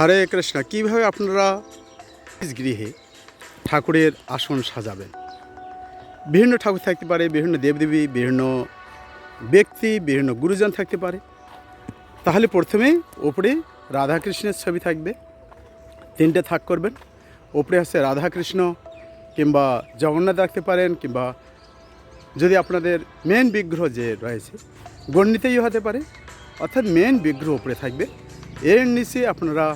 হরে কৃষ্ণ, কীভাবে আপনারা গৃহে ঠাকুরের আসন সাজাবেন? বিভিন্ন ঠাকুর থাকতে পারে, বিভিন্ন দেবদেবী, বিভিন্ন ব্যক্তি, বিভিন্ন গুরুজন থাকতে পারে। তাহলে প্রথমে ওপরে রাধাকৃষ্ণের ছবি থাকবে, তিনটে থাক করবেন। ওপরে আছে রাধাকৃষ্ণ কিংবা জগন্নাথ রাখতে পারেন কিংবা যদি আপনাদের মেন বিগ্রহ যে রয়েছে গণ্ডিতেই হতে পারে, অর্থাৎ মেন বিগ্রহ উপরে থাকবে। এর নিচে আপনারা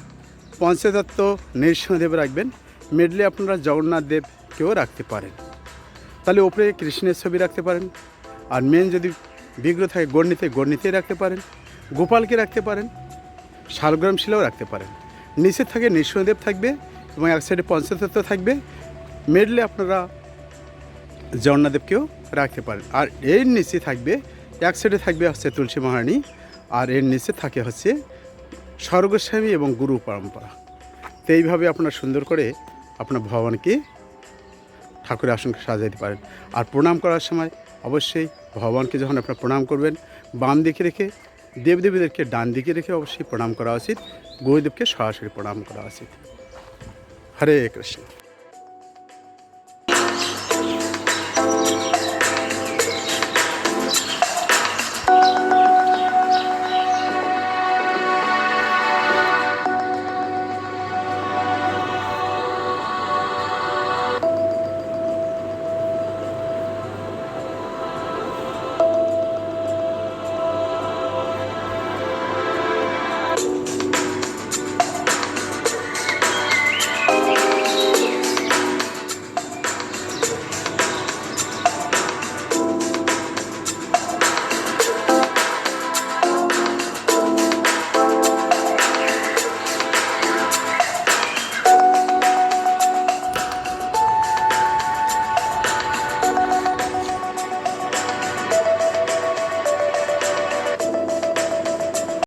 পঞ্চতত্ত্ব নৃসিংহদেব রাখবেন। মিডলে আপনারা জগন্নাথ দেবকেও রাখতে পারেন। তাহলে ওপরে কৃষ্ণের ছবি রাখতে পারেন। আর মেন যদি বিগ্রহ থাকে গণ্ডিতে গণ্ডিতেই রাখতে পারেন। গোপালকে রাখতে পারেন। শালগ্রাম শিলাও রাখতে পারেন। নিচে থাকে নৃসিংহদেব থাকবে এবং এক সাইডে পঞ্চতত্ত্ব থাকবে। মিডলে আপনারা জগন্নাথদেবকেও রাখতে পারেন। আর এর নিচে থাকবে, এক সাইডে থাকবে হচ্ছে তুলসী মহারানী। আর এর নিচে থাকে হচ্ছে স্বর্গস্বামী এবং গুরু পরম্পরা। তো এইভাবে আপনার সুন্দর করে আপনার ভগবানকে ঠাকুরের আসনকে সাজাইতে পারেন। আর প্রণাম করার সময় অবশ্যই ভগবানকে যখন আপনার প্রণাম করবেন, বাম দিকে রেখে, দেবদেবীদেরকে ডান দিকে রেখে অবশ্যই প্রণাম করা উচিত। গুরুদেবকে সরাসরি প্রণাম করা উচিত। হরে কৃষ্ণ।